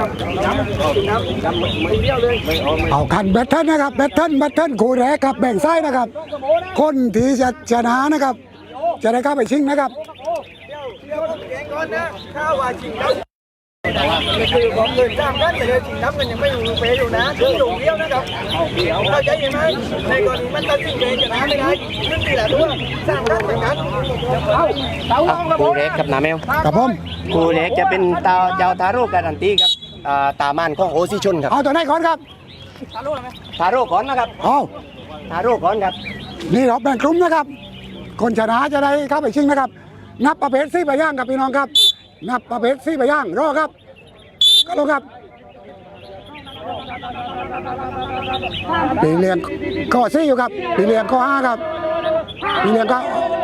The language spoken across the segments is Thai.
ครับน้ำน้ำน้ำไม่เดียวเลยเอาคันแบทเทิลนะครับแบทเทิลแบทเทิลคู่แรกครับแบ่งไส้นะครับ คนที่จะชนะนะครับ จะได้เข้าไปชิงนะครับเดี๋ยวผมแกงก่อนนะข้าวว่าจริงแล้วคือของเงินจ้างกันแต่เลยจริงน้ำกันยังไม่อยู่เปอยู่นะคืออยู่เดียวนะครับเข้าใจยังไงในกรณีมันตัดสินใจจะนะไม่ได้ขึ้นที่ละตัวสร้างกันเหมือนกันเอาเต้าเอาครับผคู่มแรกครับนาแมว กับผม คู่แรกจะเป็นตาเจ้าทาโร่การันตีครับ อ่าตามานของโอซิชนครับเอาตัวไหนก่อนครับทาโร่ก่อนนะครับเอาทาโร่ก่อนครับนี่รอบแบ่งกลุ่มนะครับ คนชนะจะได้เข้าไปชิงนะครับ นับประเภทซี่ไปย่างกับพี่น้องครับ นับประเภทซี่ไปย่างรอครับ ก็ลงครับปีเลี้ยงข้อซี่อยู่ครับปีเลี้ยงข้อห้าครับปีเลี้ยงก็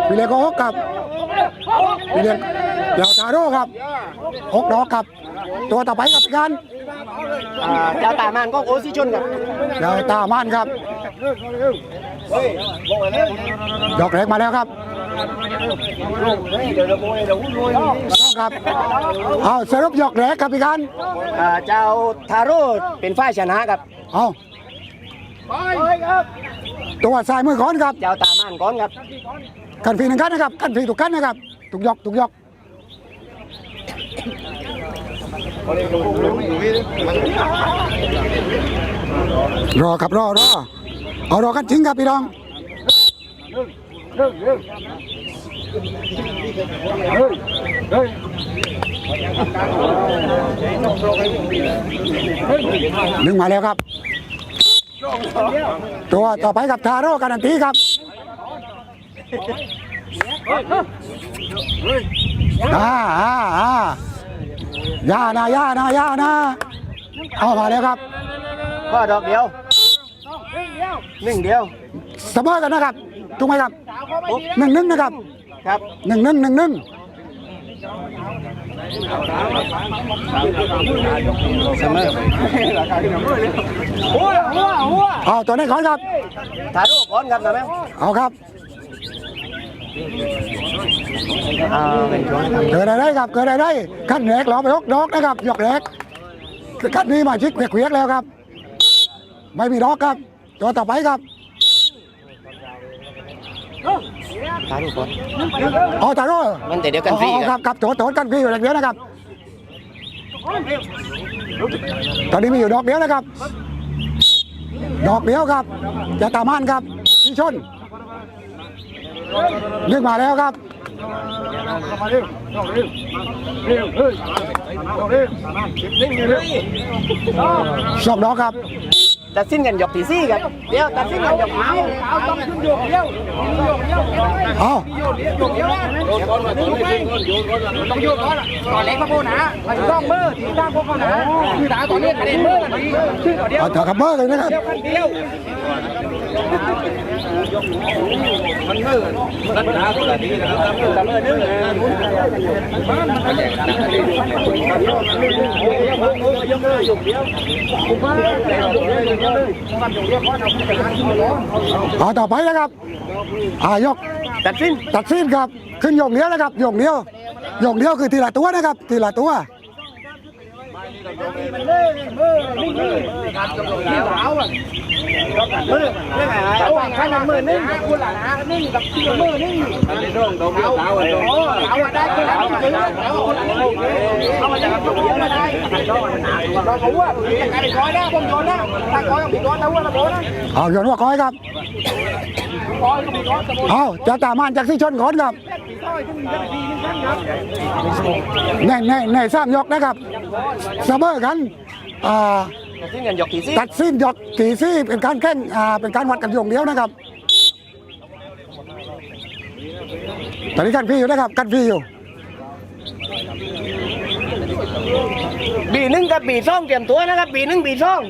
ปีเลี้ยงก็หกครับปีเลี้ยงเดี๋ยวทาโร่ครับหกดอกครับ ตัวต่อไปกับการอ่าเจ้าตามานของโอซิชนครับเดี๋ยวตามานครับดอกแรกมาแล้วครับต้องครับเอาสรุปยกแรกครับพี่การอ่าเจ้าทาโร่เป็นฝ่ายชนะครับเอาตัวซ้ายมือก่อนครับเจ้าตามานก่อนครับกันพีหนึ่งกันนะครับกันพีถูกกันนะครับถูกยกถูกยก รอครับรอรอเอารอกันจริงครับพี่น้องหนึ่งมาแล้วครับ ตัวต่อไปกับทาโร่การันตีครับอ่าอ่าอ่า ย่านะย่านะย่านะเอามาแล้วครับก็ดอกเดียวหนึ่งเดียวเสมอกันนะครับถูกไหมครับหนึ่งหนึ่งนะครับครับหนึ่งหนึ่งหนึ่งหนึ่งเสมอเอาตัวนี้ก่อนครับทาโร่ก่อนครับนาแมวเอาครับอ่า เป็นช่วงครับ เกิดอะไรครับเกิดอะไรขั้นแรกเราไปยกดอกนะครับยกแรกขั้นนี้มาชิกเวียกๆแล้วครับ ไม่มีดอกครับตัวต่อไปครับทาโร่ก่อนเอาตาโร่มันแต่เดียวกันฟรีเอาคครัรับบครับโถโถกันฟรีอยู่อย่างเดียวนะครับ ตอนนี้มีอยู่ดอกเดียวนะครับ ดอกเดียวครับจะตามานครับที่ชน นึกมาแล้วครับสองดอกครับตัดสินกันยกที่สี่ครับเดี๋ยวตัดสินกันยกที่สี่เอาต้องขึ้นโยกเดียวโยกเดียวเอาโยกเดียวโยกเดียวต้องโยกก่อนตอนเล็กพระโพนะไปต้องมือที่ตั้งพวกเขานะคือด่าตอนนี้ประเด็นมือกันดีชื่อต่อเดียวเอาถอดคับเบอร์เลยนะครับเดียวกันเดียว มันมือมันด่าตัวนี้นะครับแต่มือนึงยกเลยยกเดียวผมว่าเดียวเดียวเดียวเลยมันยกเดียวเพราะเราเป็นการที่ร้อนเอาต่อไปนะครับอายกตัดสินตัดสินครับ ขึ้นโยกเดียวนะครับโยกเดียวโยกเดียวคือทีละตัวนะครับทีละตัวมัน เล่มือนี่มือการกำหนดแล้วอาอะมือเรื่องอะไรเอาข้างมือนี่คุณหลานนี่กับที่มือนี่เอาเอาอาได้คุณแล้วซื้อเอาเอามาจากตรงนี้มาได้เราเขาว่าอย่างไรก้อยนะผมโยนนะถ้าก้อยต้องมีก้อยนะว่าระโบนะเอาโยนว่าก้อยครับก้อยต้องมีก้อยระโบเอาจะตามานจากที่ชนก่อนครับ ก้อยต้องมีจะดีนึงครับในในในสามยกนะครับเสมอกันอ่าตัดสินกันยกที่สี่ตัดสิ้นยกกี่ซี่เป็นการแข่งอ่าเป็นการวัดกันยงเดียวนะครับตอนนี้กันพี่อยู่นะครับกันพี่อยู่บีหนึ่งกับบีสองเตรียมตัวนะครับบีหนึ่งบีสอง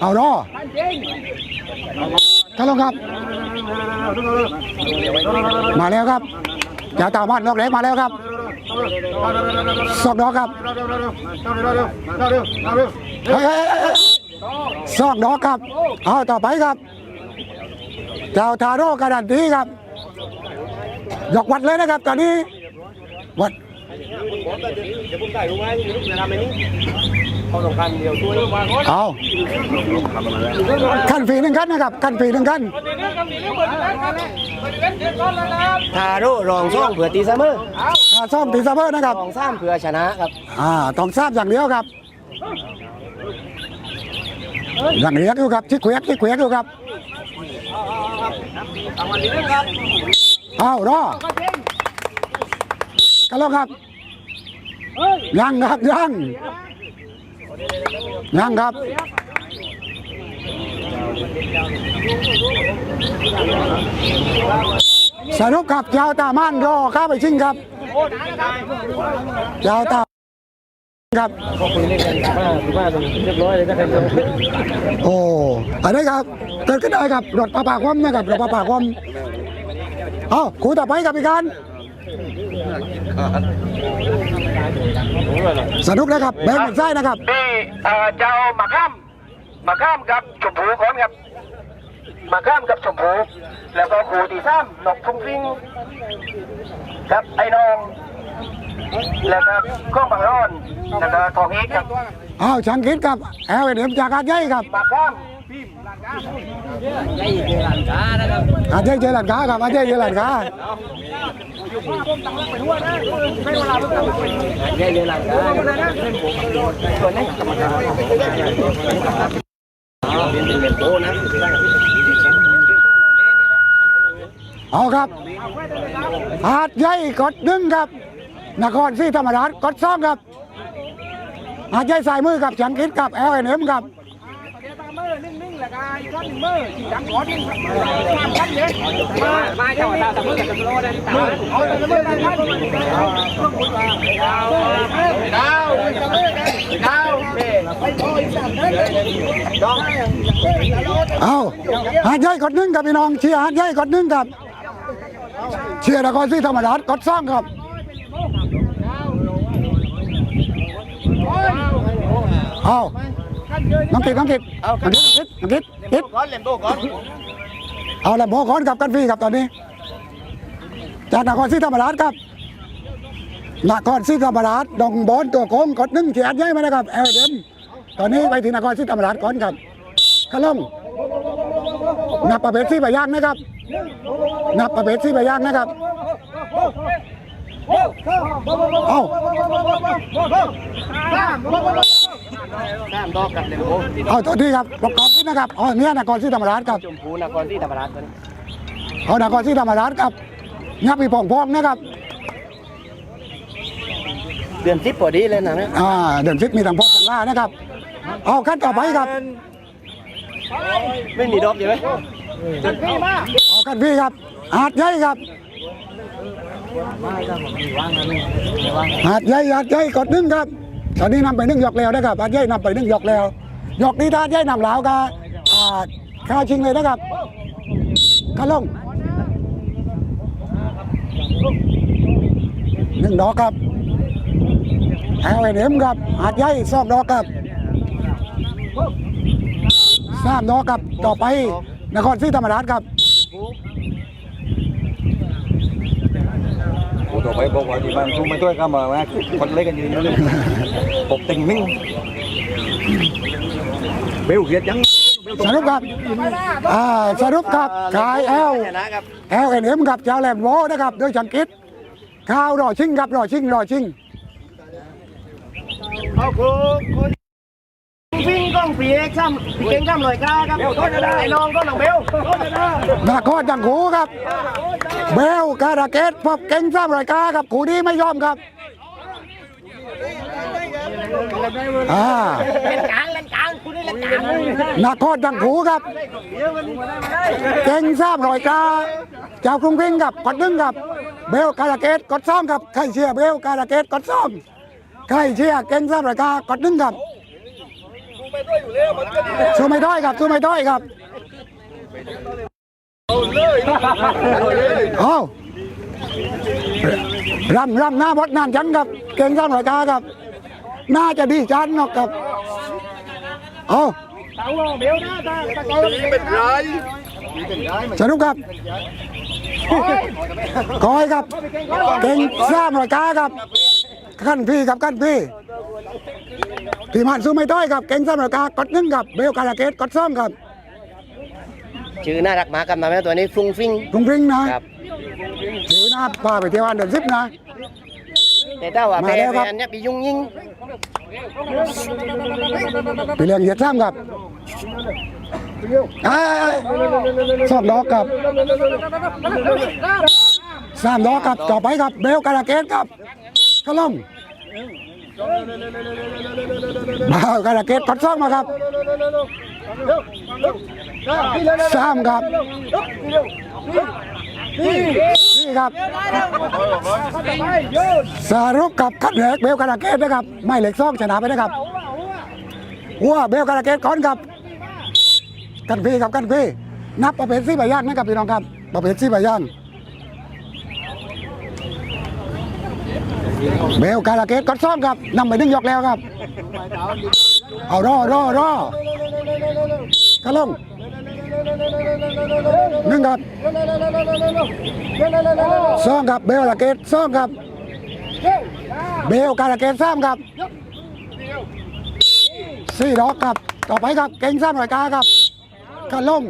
เอารอ ท่านลงครับ มาแล้วครับอย่าตามมาดลอกเล็กมาแล้วครับสองดอกครับเฮ้ยสองดอกครับเอาต่อไปครับเจ้าทาโร่การันตีครับยกวัดเลยนะครับ ตอนนี้วัด เดี๋ยวผมได้รู้ไหมลูกจะทำไอ้นี้เขาต้องการเดียวช่วยเอาขั้นฟรีหนึ่งขั้นนะครับขั้นฟรีหนึ่งขั้นทาโร่รองซ่องเผื่อตีเสมออ่าซ่อมตีซับเบอร์นะครับ รองซ้ำเผื่อชนะครับอ่าต้องทราบอย่างเดียวครับ อย่างเรียกอยู่ครับที่เขวกที่เขวกอยู่ครับเอารอกันแล้วครับยังครับยัง ยังครับสรุปครับยาวตามันรอข้าไปชิงครับยาวตาครับก็คุยเล่นกันมาถือว่าเรียบร้อยเลยนครจะโอ้อะไรครับเกิดขึ้นได้ครับรถประปาความนะครับรถประปาความเอ้าครูต่อไปกับอีกการ สนุกนะครับแบงค์ซ้ายนะครับนี่เอ่อเจ้าหมาข้ามหมาข้ามกับชมพูก่อนครับหมาข้ามกับชมพูแล้วก็ครูที่ซ้ำนกฟุ้งฟิ้งครับไอ้น้องแล้วก็ก้องบางร้อนแล้วก็ทองเอกครับเอ้าชังคิดครับแอลเอ็มจากอาเย้ครับหมาข้ามอาเย้เจริญค้าครับอาเย้เจริญค้า เรียนเรียนหลังกันส่วนนี้กรรมการเป็นเป็นโตนะเอาครับหาดใหญ่กดหนึ่งครับ นครศรีธรรมราชกดสองครับหาดใหญ่สายมือกับชังคิดกับแอลเอ็มครับ มาเจ้าตาตะมือกับตะโลได้ตาเอาตะมือได้ครับดาวดาวดาวไปโอยสั่งเลยดองเอาหาดใหญ่กดหนึ่งครับพี่น้องเชียร์หาดใหญ่กดหนึ่งครับเชียร์นครศรีธรรมราชกดสองครับเอา น้องกิดน้องกิดน้องกิดน้องกิดกิดก้อนเล่มโตก้อนเอาละโมกอนกับกันฟรีครับตอนนี้ จากนครศรีธรรมราชครับนครศรีธรรมราชดองบอลตัวโค้งกดหนึ่งเขียนย้ายมานะครับเอลเดมตอนนี้ไปที่นครศรีธรรมราชก่อนครับขลงนับประเภทที่ใบย่างนะครับ นับประเภทที่ใบย่างนะครับ เอา น้ำดอกกับเล่มโตเอาตัวนี้ครับประกอบที่นะครับอ๋อเนี่ยนครศรีธรรมราชครับชมพูนครที่ธรรมราชตัวนี้เอานครศรีธรรมราชครับงับปีพองพองนะครับเดือนสิบพอดีเลยนะเนี่ยอ่าเดินซิดมีทางพอกทางล่านะครับ เอาขั้นต่อไปครับ ไม่มีดอกใช่ไหมเอาขั้นพี่ครับหาดใหญ่ครับหาดใหญ่หาดใหญ่กดหนึ่งครับ ตอนนี้นำไปนึ่งหยอกแล้วนะครับหาดใหญ่นำไปนึ่งหยอกแล้วหยอกนี้ถ้าหาดใหญ่นำแล้วก็อ่าข้าชิงเลยนะครับข้าลงหนึ่งดอกครับแอลเอ็มครับหาดใหญ่สองดอกครับสามดอกครับต่อไปนครศรีธรรมราชครับต่อไปบอกว่าที่บ้านทุ่งไม่ต้วยก็มาว่าคนเล็กกันอยู่นี่เลย ปกติงมิ่งเบลเกียดยัง สรุปครับอ่าสรุปครับขายแอลชนะครับแอลเอ็นเอ็มครับเจ้าแหลมโวนะครับโดยชังกิดข้าวรอชิงครับรอชิงรอชิงเอาคือคุณวิ่งก้องปีเอกซ้ำเก่งซ้ำลอยกาครับไอ้น้องก็น้องเบลนาคอจังขูครับ เบลการาเกตพบเก่งซ้ำรายกาครับขูนี้ไม่ยอมครับ อ่าเล่นกลางเล่นกลางคุณนี่เล่นกลางนาคอจังขูครับเก่งซ้ำรายกาเจ้ากรุงพิงครับกดหนึ่งครับ เบลการาเกตกดซ่อมครับใครเชียร์เบลการาเกตกดซ่อมใครเชียร์เก่งซ้ำรายกากดหนึ่งครับสู้ไม่ได้ครับสู้ไม่ได้ครับเอารำรำหน้าบดนานจันครับ เก่งสร้างรายการครับ น่าจะดีจันเนกครับ เอาสนุกครับคอยครับ เก่งสร้างรายการครับขั้นพี่ครับขั้นพี่ทีมหันสู้ไม่ต้อยครับ เก่งสำหรับกากดหนึ่งครับ เบลกาลาเกตกดซ่อมครับ ชื่อน่ารักมากครับมาแม่ตัวนี้ฟุ้งฟิ้งรุงริงนะครับ ถือหน้าพาไปเที่ยวอันเดินซิปนะ แต่ถ้าว่ามาแพ้แล้วครับ อันเนี้ยไปยุ่งยิงปีเลี้ยงเหยียดซ้ำครับอ้ายสองดอกครับสามดอกครับต่อไปครับเบลกาลาเกตครับกระล่อมเบลกาลาเกตกดซ่อมมาครับสามครับนี่ ครับสรุปกับคัดเหล็กเบลกาลาเกตนะครับ ไม่เหล็กซ่องชนะไปนะครับวัวเบลกาลาเกตก่อนครับ กันพี่ครับกันพี่นับประเภทซี่ใบย่างนะครับพี่น้องครับประเภทซี่ใบย่างเบลกาลาเกตก็ซ่อมครับนำไปดึงยกแล้วครับ เอารอรอรอกระลง หนึ่งครับซ่องครับเบลลาเกตซ่องครับ เบลกาลาเกตซ้ำครับสี่ดอกครับ ต่อไปครับเก่งซ้ำรอยกาครับกระลง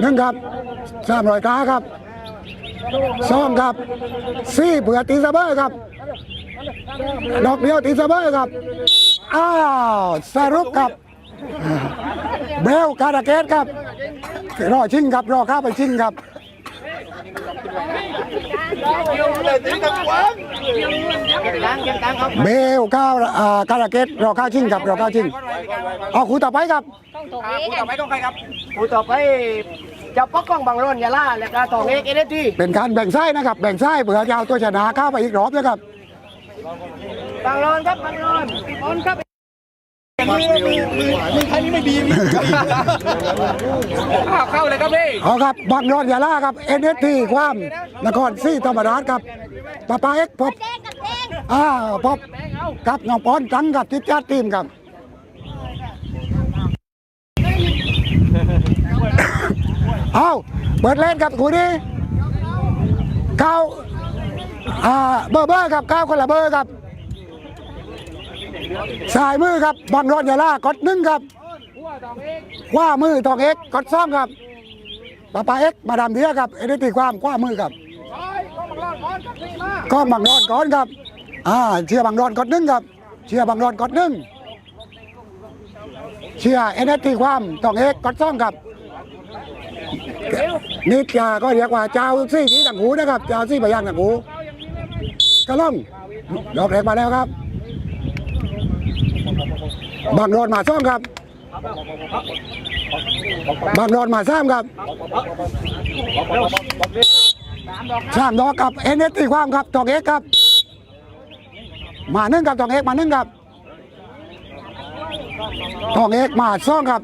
หนึ่งครับซ้ำรอยกาครับสองครับสี่เผื่อตีเสมอครับ ดอกเดียวตีเสมอครับ อ้าวสรุปครับ เบลกาลาเกตครับรอชิงครับรอข้าไปชิงครับเบลก้าวอ่าการาเกตรอข้าวชิงครับรอข้าวชิงเอาคู่ต่อไปครับผู้ต่อไปต้องใครครับผู้ต่อไปจะปกป้องบังร่นยาล่าและก็ทองเอกเอเนจีเป็นการแบ่งไส้นะครับ แบ่งไส้เผื่อจะเอาตัวชนะเข้าไปอีกรอบนะครับบังร่นครับบังร่นบอลครับ แค่นี้ไม่ดีข้าวเข้าเลยครับพี่เอาครับบังรอนยาล่าครับเอ็นเอสทีความนครศรีธรรมราชครับป้าป้าเอ็กพบอ่าพบกับน้องปอนจังกับทิศชาติทีมครับเอาเปิดเล่นครับคู่นี้เข้าอ่าเบอร์เบอร์ครับเข้าคนละเบอร์ครับ สายมือครับบังรอนยาล่ากดหนึ่งครับขว้ามือทองเอ็กกดซ่อมครับปาปาเอ็กซ์มาดามเดียครับเอเดตีความคว้ามือครับก้องบังรอนก่อนครับอ่าเชียร์บังรอนกดหนึ่งครับ เชียร์บังรอนกดหนึ่งเชียร์เอเดตีความต้องเอ็กซ์กดสองครับนี่จาก็เรียกว่าเจ้าซี่ที่ต่างหูนะครับเจ้าซี่ใบยางต่างหูกระล่องดอกแรกมาแล้วครับ บังรอนมาซ่องครับ บางรอนมาสามครับสามดอกกับเอ็นเอสตีความครับตองเอ็กครับ มาหนึ่งกับตองเอ็กมาหนึ่งครับตองเอ็กมาสองครับ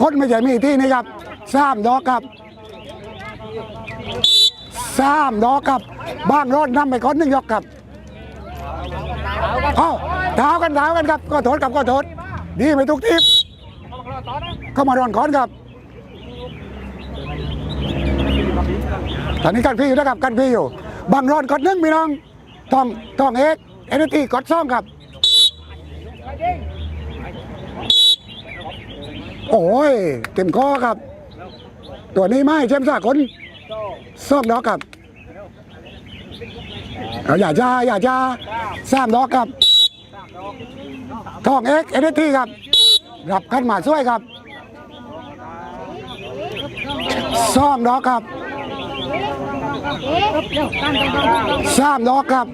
คนไม่ใช่มีที่นี่ครับสามดอกครับสามดอกครับบางรอนนำไปคนหนึ่งยกครับ เอ้าเท้ากันเท้ากันครับก็โทษครับก็โทษดีไปทุกทีเข้ามารอนก้อนครับตอนนี้กันพี่อยู่นะครับกันพี่อยู่ บางรอนกดหนึ่งพี่น้องทองทองเอ็กเอเนตีกดซ่องครับ โอ้ยเต็มคอครับ ตัวนี้ไม่เช่มสากลซ่องดอกครับ เอาอย่าจ้าอย่าจ้าสามดอกครับทองเอ็กเอเนตีครับรับขึ้นมาช่วยครับซ่อมดอกครับสามดอกครับ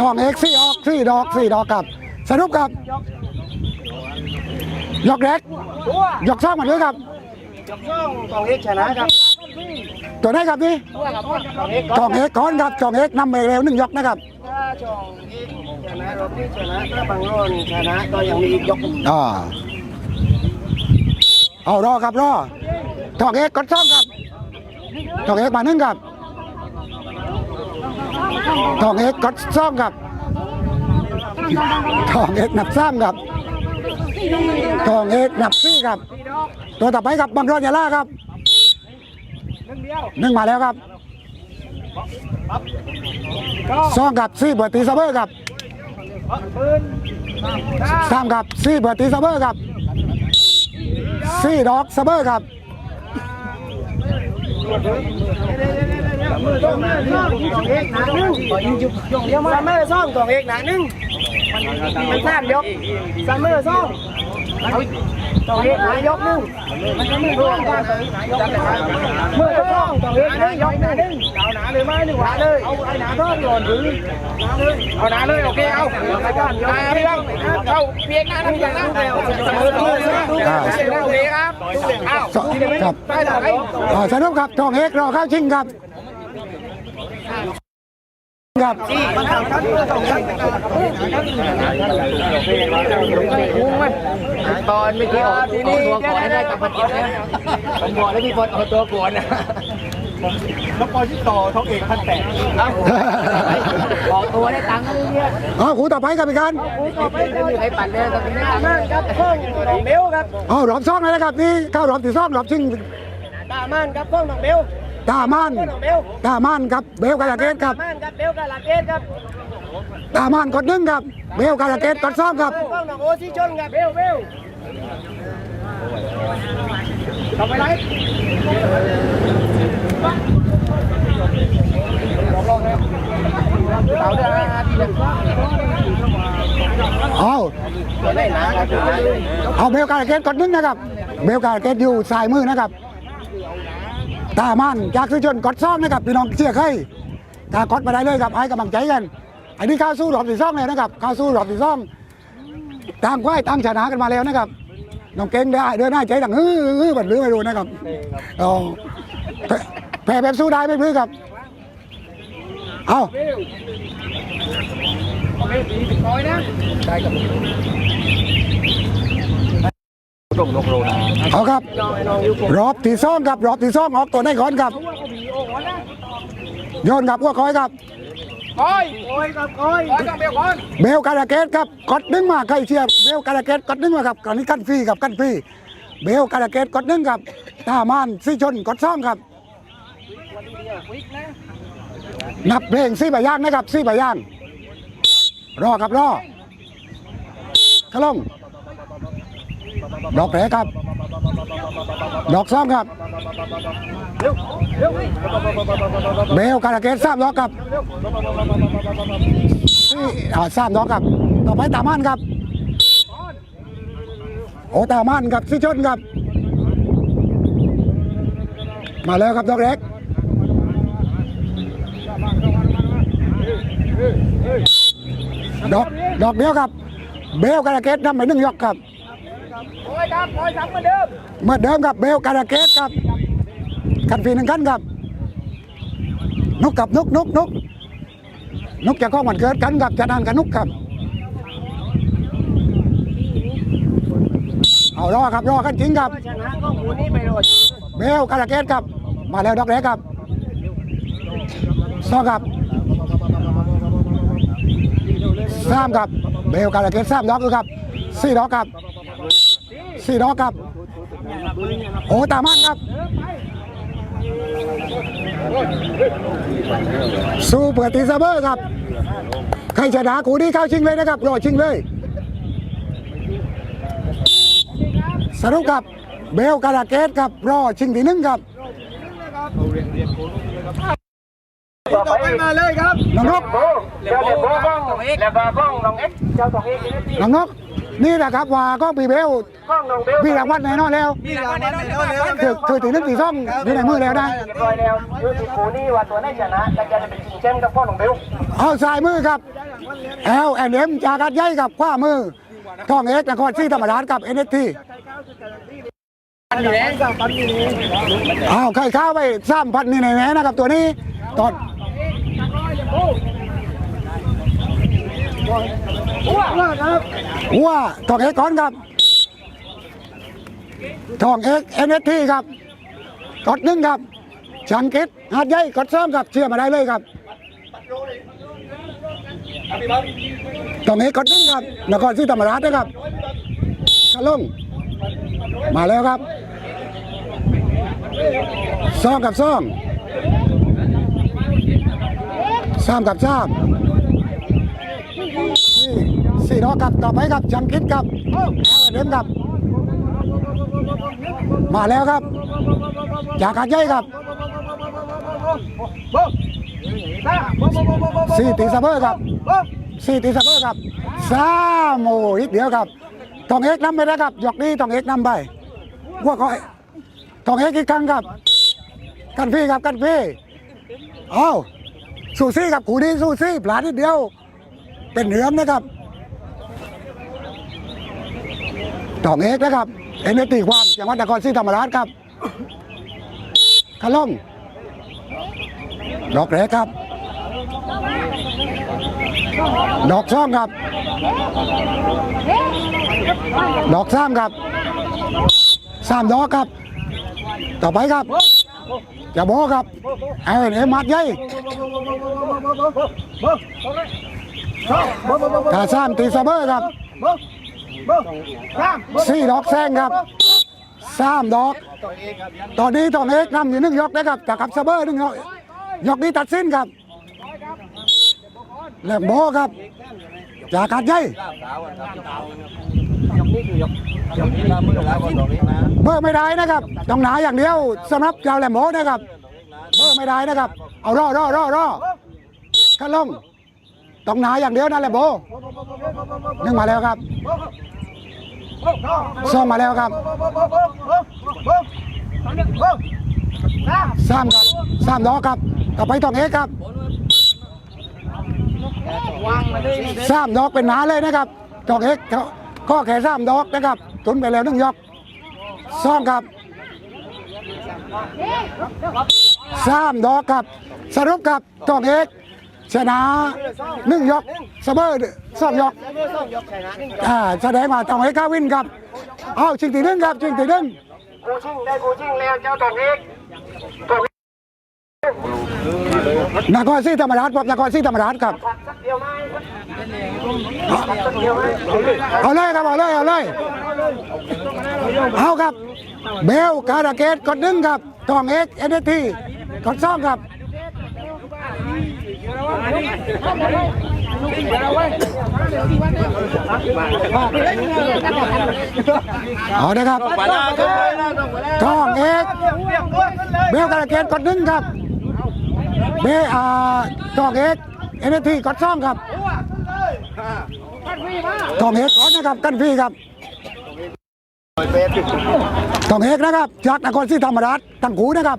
ทองเอ็กสี่ออกสี่ดอกสี่ดอกครับ สรุปครับยกแรกยกซ่อมมาด้วยครับยกช่องทองเอกชนะครับ ตัวไหนครับนี่ทองเอกทองเอกก้อนครับทองเอกนำไปเร็วหนึ่งยกนะครับถ้าช่องเอกชนะรอบนี้ชนะถ้าบังร่นชนะก็ยังมีอีกยกอ่าเอารอครับรอทองเอกกดซ่อมครับทองเอกมาหนึ่งครับทองเอกกดซ่อมครับทองเอกนับซ้ำครับทองเอกนับซี่ครับ ตัวต่อไปครับบังรอนยาล่าครับ หนึ่งมาแล้วครับสองกับสี่เบอร์ตีเสมอครับสามกับสี่เบอร์ตีเสมอครับสี่ดอกเสมอครับสองเอกหนักนึงซัมเมอร์ซ่องสองเอกหนักนึงมันสามยกซัมเมอร์ซ่อง สองเอกหนายกนึงมันจะไม่รวมกันเมื่อซ่องสองเอกหนายกนึงเอาหนาเลยไหมหนึ่งหนาเลยเอาไอ้หนาทอดก่อนหรือเอาหนาเลยโอเคเอาไปก่อนหนาพี่ต้องเอาเพียงหน้าทั้งอย่างนั้นเสมอเสมอเสมอโอเคครับอ้าวครับได้เลยอ่าสนุกครับทองเอกรอเข้าชิงครับ ครับตอนเมื่อกี้ออกทีนี้ตัวก่อนได้กับพันกินนะผมบอกแล้วพี่พลเอาตัวก่อนนะแล้วปอยที่ต่อท้องเอกพันแปดออกตัวได้ตังค์อะไรเนี่ยอ๋อคู่ต่อไปครับพี่การต่อไปไม่มีใครปั่นเลยตอนนี้ตามานครับเพิ่งดอกเบลครับอ๋อรอบสองเลยนะครับนี่เข้ารอบที่สองรอบชิงตามานครับเพิ่งดอกเบล ตาม่านเพิ่งดอกเบลตาม่านครับเบลกาลาเกตครับตามานครับเบลกับลาเกตครับตาม่านกดหนึ่งครับ เบลกาลาเกตกดสองครับเพิ่งดอกโอซิชนครับเบลเบลต่อไปไหนเอาเดือนห้าทีเดียวเอาตัวไหนนะครับเอาเบลกาลาเกตกดหนึ่งนะครับ เบลกาลาเกตอยู่ซ้ายมือนะครับ ตาม่านจากสุชนกดสองนะครับพี่น้องเชียร์ใครตากดมาได้เลยครับให้กำลังใจกันอันนี้เข้าสู้รอบที่สองแล้วนะครับเข้าสู้รอบที่สองต่างควายต่างชนะกันมาแล้วนะครับน้องเก่งได้เดินหน้าใจดังฮือฮือบัดหรือไม่รู้นะครับอ๋อแพ้แพ้แบบสู้ได้ไหมพี่ครับเอาต รงลงโรนะเอาครับ รอบที่สองครับ รอบที่สองออกตัวได้ก่อนครับโยนครับว่าคอยครับคอยคอยครับคอยคอยต้องเบลคอยเบลกาลาเกตครับกดดึงมาใครเชียร์เบลกาลาเกตกดดึงมาครับกรณีกันฟรีกับกันฟรีเบลกาลาเกตกดดึงครับตามานสิชนกดซ่องครับนับเพลงซี่ใบย่างนะครับซี่ใบย่างรอครับรอขลง ดอกแผลครับ ดอกซ่องครับเบลกาลาเกตสามดอกครับซี่อ่าสามดอกครับ ต่อไปตามานครับโอตามานครับสิชนครับ มาแล้วครับดอกเล็กดอกดอกเดียวครับ เบลกาลาเกตนำไปหนึ่งยกครับ อยครับคอยซ้ำเหมือนเดิมเหมื่อนเดิมครับเบลกาลาเกตครับกันฟรีหนึ่งกันครับนุกกับนุกนุกนุกนุกจะข้องวันเกิดกันกับจะนานกับนุกครับ เอารอครับรอกันจริงครับชนะก็หมูนี่ไปโดดเบลกาลาเกตครับ มาแล้วดอกแรกครับสองครับสามครับ เบลกาลาเกตสามดอกครับสี่ดอกครับ สี่ดอกครับโอ้ตามันครับ สู้เปิดตีเสมอครับ ใครชนะกูนี่เข้าชิงเลยนะครับรอชิงเลย สรุปครับ เบลกาลาเกตครับรอชิงที่หนึ่งครับต่อไปมาเลยครับน้องนกเดี๋ยวเดี๋ยวบ้องแล้วก็บ้องน้องเอ็กเจ้าสองเอ็กนี่น้องนก นี่แหละครับว่าก็ปีเบลบ้องน้องเบลพี่รางวัลแน่นอนแล้วมีรางวัลแน่นอนแล้วคือคือตีหนึ่งตีสองอยู่ในมือแล้วนะเรียบร้อยแล้วยูทีคูนี่ว่าตัวไหนชนะจะจะเป็นชิงแชมป์กับพ่อน้องเบลเอาสายมือครับแอลแอนเอ็มจากกัดใหญ่กับขว้ามือทองเอ็กนครศรีธรรมราชกับเอ็นเอสทีปันอยู่แล้วปันอยู่นี่อ้าวใครเข้าไปสามพันนี่ไหนแน่นะครับตัวนี้ตอนว่าครับ หัวทองเอ็กก่อนครับทองเอ็กเอ็นเอสทีครับกดหนึ่งครับชังเกตหาดใหญ่กดซ้อมครับเชื่อมาได้เลยครับทองเอ็กกดหนึ่งครับนครศรีธรรมราชนะครับกระลงมาแล้วครับซ้องกับซ้องสามกับสาม สี่ดอกครับต่อไปครับจังคิดครับเดินครับ มาแล้วครับ จากอาดใหญ่ครับสี่ตีเสมอครับสี่ตีเสมอครับสามโอ้อีกเดียวครับตองเอกนำไปแล้วครับยกนี้ตองเอกนำไปว่าคอยตองเอกอีกครั้งครับ กันพี่ครับกันพี่เอาสู้ซี่ครับขู่นี้สู้ซี่ปลานิดเดียว เป็นเหนือมนะครับ ตองเอกนะครับเอ็นตีความจังหวัดนครศรีธรรมราชครับขล่มดอกแรกครับ ดอกช่องครับ ดอกสามครับสามดอกครับ ต่อไปครับจะโบครับเอ็นเอ็มมัดใหญ่กาสามตีเสมอครับ สี่ดอกแซงครับสามดอก ตอนนี้ตองเอกนำอยู่หนึ่งยกนะครับจากกับเสมอหนึ่งยกยกนี้ตัดสิ้นครับแหลมโบครับจากกัดใหญ่เบอร์ไม่ได้นะครับต้องหนาอย่างเดียวสำหรับชาวแหลมโบนะครับเบอร์ไม่ได้นะครับ เอารอรอรอรอขันลงต้องหนาอย่างเดียวนะแหลมโบนึ่งมาแล้วครับ ซ่อมมาแล้วครับสามครับสามดอครับต่อไปต้องเอกครับสามดอกเป็นหนาเลยนะครับตองเอกข้อแขนสามดอกนะครับ ตุนไปแล้วหนึ่งยกสองครับสามดอกครับ สรุปครับตองเอก ชนะหนึ่งยกเสมอสองยกอ่าแสดงว่าตองเอกกาวินครับเอาชิงตีหนึ่งครับชิงตีหนึ่งกูชิงได้กูชิงแล้วเจ้าตองเอกนครศรีธรรมราชครับนครศรีธรรมราชครับสักเดียวไหมเอาเลยครับเอาเลยเอาเลยเอาครับ เบลการะเกตกดหนึ่งครับตองเอกเอเนทีกดสองครับ เอานะครับทองเอกเบลกระเกตกดหนึ่งครับเบลอ่าทองเอกเอเนทีกดสองครับทองเอกก่อนะครับกันพี่ครับทองเอกนะครับจากนครศรีธรรมราชตั้งขูนะครับ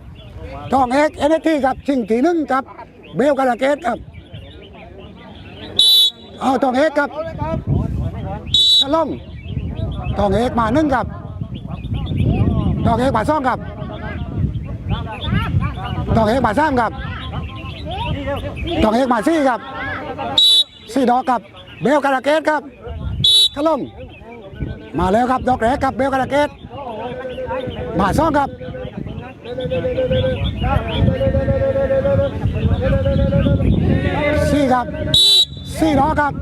ทองเอกเอเนทีครับชิงที่หนึ่งครับ เบลการะเกตครับเอาทองเอกครับฉลองทองเอกมาหนึ่งครับทองเอกมาสองครับทองเอกมาสามครับทองเอกมาสี่ครับสี่ดอกครับ เบลการะเกตครับฉลองมาแล้วครับดอกแรกครับเบลการะเกตมาสองครับ สี่ครับสี่ดอครับ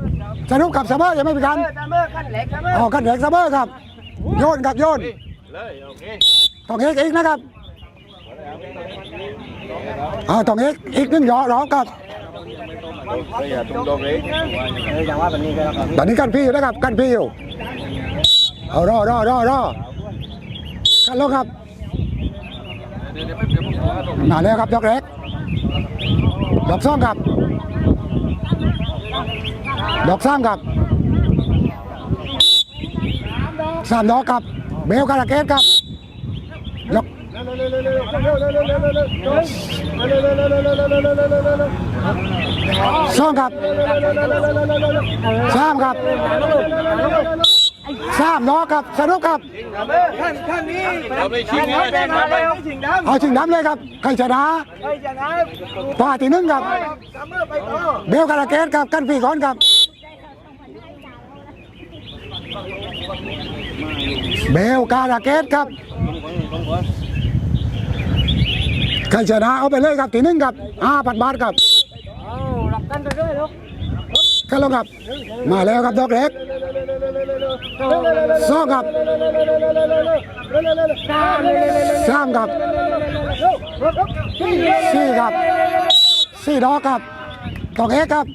สรุปกับเสมอยังไม่เป็นการซัมเมอร์ขั้นเหล็กซัมเมอร์ออกกันแหกเสมอครับ โยนครับโยนต้องเอกอีกนะครับเอาต้องเอกอีกหนึ่งหยอร้องครับตอนนี้กันพี่อยู่นะครับกันพี่อยู่เอารอรอรอรอกันแล้วครับมาแล้วครับยกแรก ดอกสองครับ ดอกสามครับสามดอกครับ เบลการะเกตครับยกสองครับสามครับ สามดอกครับสรุปครับขั้นขั้นนี้เราไม่ชิงนะไม่ชิงดำเอาชิงน้ำเลยครับใครชนะไปชนะปาที่หนึ่งครับซัมเมอร์ไปต่อเบลการะเกตครับกันพี่ก่อนครับเบลการะเกตครับใครชนะเอาไปเลยครับที่หนึ่งครับห้าพันบาทครับหลับกันไปด้วยลูกขึ้นลงครับ มาแล้วครับดอกเล็ก สองครับสามครับสี่ครับสี่ดอกครับทองเอกครับ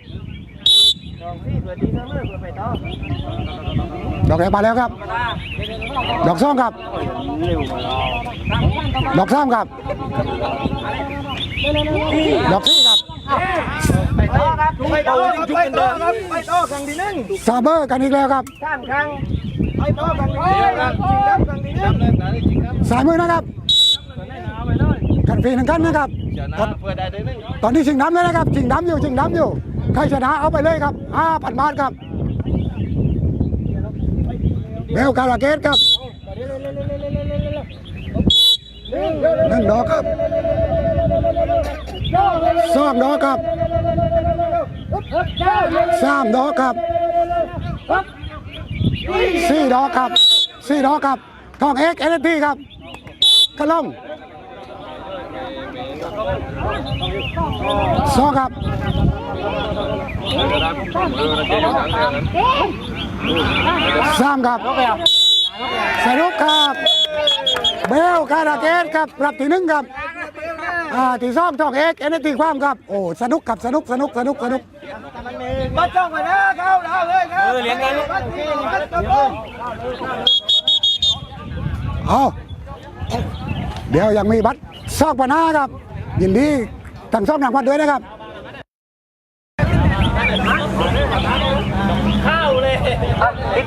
สองสี่เผื่อดีเสมอเผื่อไปต่อดอกแรกมาแล้วครับ ดอกสองครับ ดอกสามครับ ดอกสี่ครับไปต่อครับไปต่อครับไปต่อครับไปต่อครั้งที่หนึ่งซาเบอร์กันอีกแล้วครับสามครั้ง ไปต่อนะครับขับครั้งที่หนึ่งสายมือนะครับกันฟรีหนึ่งกันนะครับตอนตอนนี้ชิงน้ำเลยนะครับชิงน้ำอยู่ชิงน้ำอยู่ใครชนะเอาไปเลยครับห้าพันบาทครับเบลกาลาเกตครับหนึ่งดอกครับสองดอกครับสามดอกครับ สี่ดอกครับสี่ดอกครับทองเอ็กเอเนทีครับกระล่องสองครับสามครับสรุปครับ เบลคาราเกตครับรับที่หนึ่งครับ อ่าที่สองทองเอกเอ็นตีความครับ โอ้ สนุกครับ สนุก สนุก สนุก สนุกมาจ้องกันนะเข้าเอาเลยครับเออเลี้ยงกันบัตรที่บัตรกระโปงเอาเดี๋ยวยังมีบัตรซอกปัญหาครับ ยินดีทั้งสองรางวัลด้วยนะครับพิด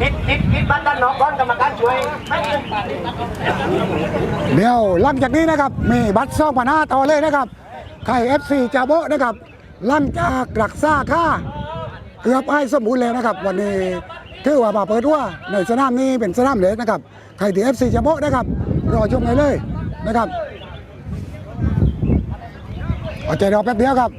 พิดพิดพิดบัตรด้านนอกก่อนกรรมการช่วย เดี๋ยวหลังจากนี้นะครับมีบัตรซองผนาต่อเลยนะครับไข่เอฟซีจาโบนะครับหลังจากรักษาค่าเกือบไอ้สมบูรณ์แล้วนะครับ วันนี้ถือว่ามาเปิดว่าในสนามนี้เป็นสนามเล็กนะครับไข่ทีเอฟซีจาโบนะครับรอชมกันเลยนะครับเอาใจรอแป๊บเดียวครับ